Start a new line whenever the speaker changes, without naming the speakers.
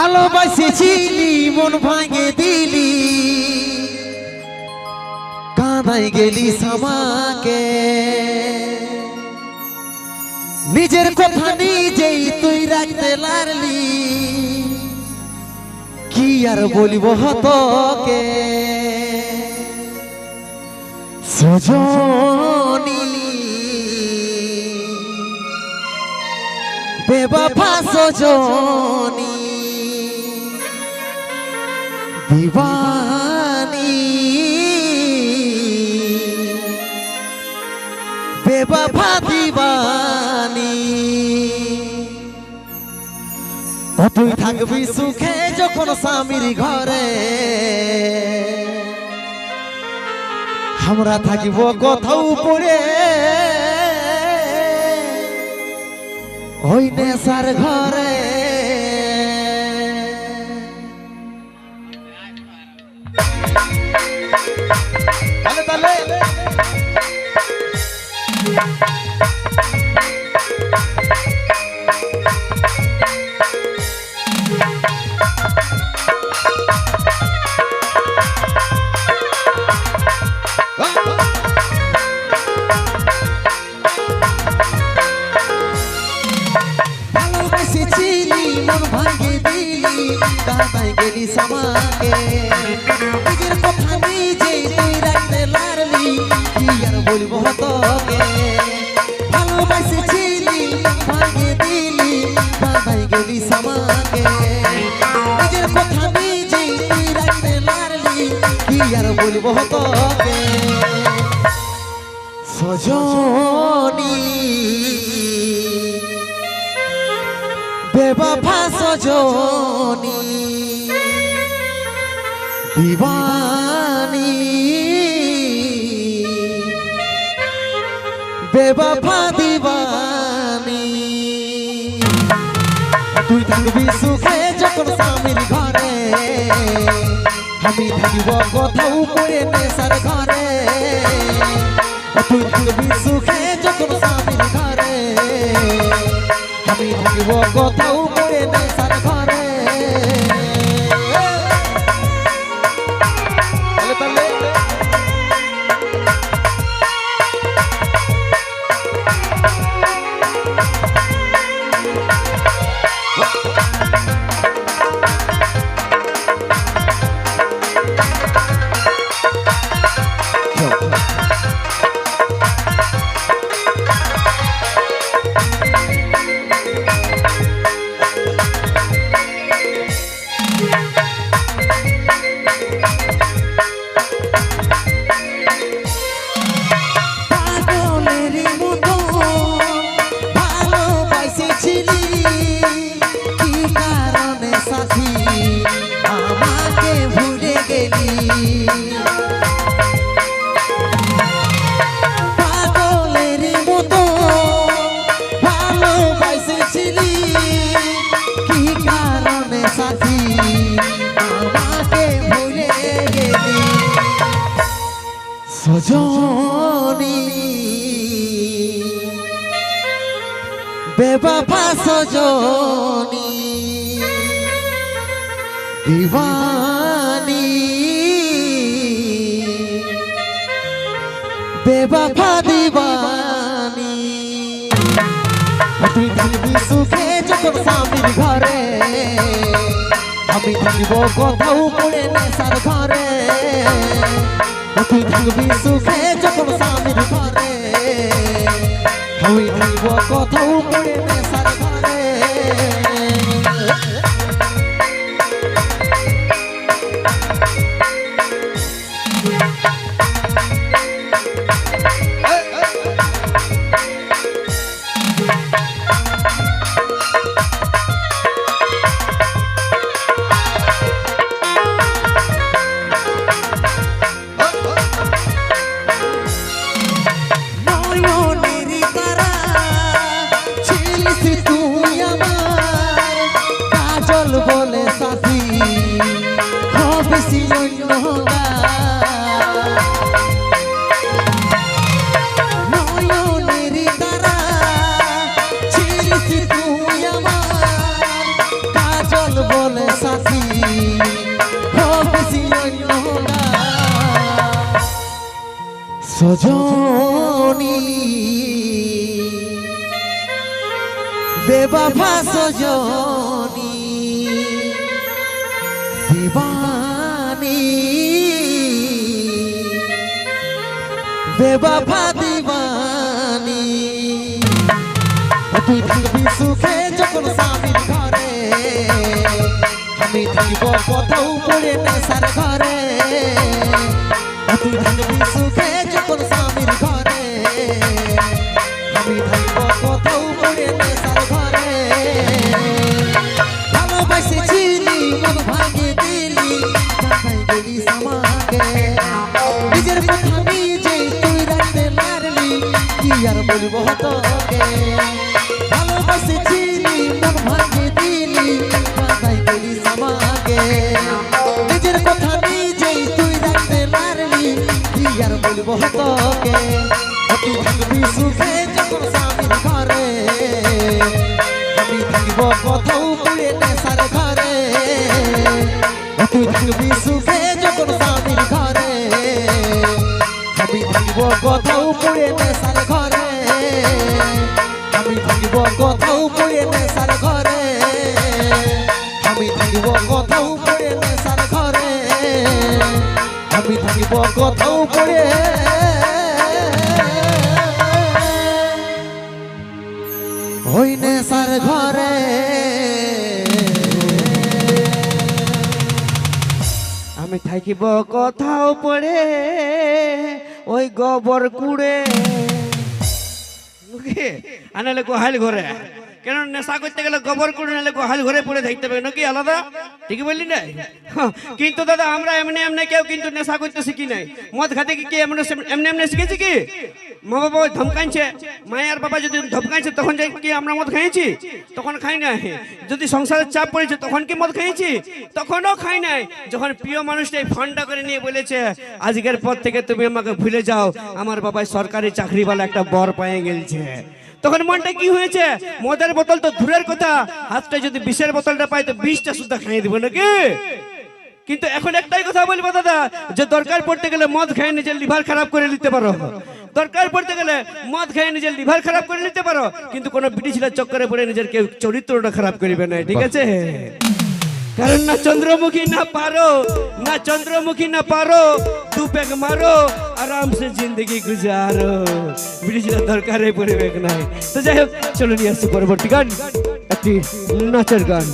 ভালোবাসেছিলি মন ভাঙে দিলি। কাঁদাই গেলি সামাকে নিজের কথা নিজেই তুই রাখতে লাগলি। কি আর বলিব হতকে? সজনী। বেবাফা সজনী। দিবানি। বেবাফা দিবানি। ও তুই থাকবি সুখে যখন স্বামীর ঘরে। আমরা থাকিব কোথাও পড়ে। ওই নেশার ঘরে। ভাঙে দিলি কাঁদাই গেলি সমাকে নিজের কথা নিজে তুই রাখতে লারলি কি আর বলব তোকে? ভালোবেসেছিলি ভাঙে দিলি কাঁদাই গেলি সমাকে নিজের কথা নিজে তুই রাখতে লারলি কি আর বলব তোকে? সজনী। বেবাফা সজনী দিবানি। বেবাফা দিবানি। তুই থাকবি সুখে যখন স্বামীর ঘরে। আমি থাকিব কোথাও পড়ে নেশার ঘরে। তুই থাকবি সুখে যখন স্বামীর ঘরে। কোথাও নেশার ঘরে। সাথী আমাকে ভুলে গেলি। সজনী বেবাফা সজনী আমি থাকব কোথাও পড়ে নেশার ঘরে তুই থাকবি সুখে যখন স্বামীর ঘরে আমি থাকব কোথাও পড়ে নেশার চল বলে সাথী হবে সিয়ন্য বলে সাথী হবে সিয়ন্য সজনী বেবা সজনী। দিবানী। বেবাফা দিবানী। তুই থাকবি সুখে যখন স্বামীর ঘরে। আমি থাকব তুই থাকবি বলব তোকে ভালোবাসেছিলি মন ভাঙে দিলি কাকাই গেলি সমাগে। নিজের কথা নিজেই তুই রাখতে পারলি, কি আর বলব তোকে? তুই থাকবি সুখে যখন স্বামীর ঘরে। কোথাও পুড়ে নেশার ঘরে। আমি থাকব কোথাও পুড়ে নেশার ঘরে। আমি থাকব কোথাও পুড়ে। ওই নেশার ঘরে।
আমি থাকিব কোথাও পড়ে। ওই গোবর কুড়ে। আনালে গোহাল ঘরে কেন নেশা করতে গেলে গোবর কুড়ে নালে গোহাল ঘরে পড়ে থাকতে হবে নাকি আলাদা? ঠিকই বললি না হ্যাঁ, কিন্তু দাদা আমরা এমনি এমনি কেউ কিন্তু নেশা করতে শিখি নাই। মদ খাতে কি এমনি এমনি এমনি শিখেছি কি? মা বাবা ধমকাইছে। মায়ের বাবা যদি ধমকাইছে তখন যাই কি আমরা মদ খাইছি তখন খাই না যদি সংসারের চাপ পড়েছে তখন কি মদ খাইছি তখনও খাই নাই। যখন প্রিয় মানুষটাই ফোনটা করে নিয়ে বলেছে আজকের পর থেকে তুমি আমাকে ভুলে যাও। আমার বাবাই সরকারি চাকরিওয়ালা একটা বর পায়ে গেলছে। তখন মনটা কি হয়েছে? মদের বোতল তো দূরের কথা। হাতটা যদি বিষের বোতলটা পাই তো বিষটা সুদ্ধা খাইয়ে দিব নাকি? কিন্তু এখন একটাই কথা বলব দাদা, যে দরকার পড়তে গেলে মদ খেয়ে নিজের লিভার খারাপ করে নিতে পারো। দরকার পড়তে গেলে মদ খেয়ে নিজের লিভার খারাপ করে নিতে পারো, কিন্তু কোনো ব্রিটিশরা চক্করে পড়ে নিজের কেউ চরিত্রটা খারাপ করিবে না, ঠিক আছে? কারণ না চন্দ্রমুখী না পারো, না চন্দ্রমুখী না পারো, দু পেগ মারো, আরামসে জিন্দগি গুজারো। ব্রিজের দরকারে পরিবেক নাই। তো যাই হোক চলো নিয়ে আসছি পরবর্তী গান। একটি নাচের গান।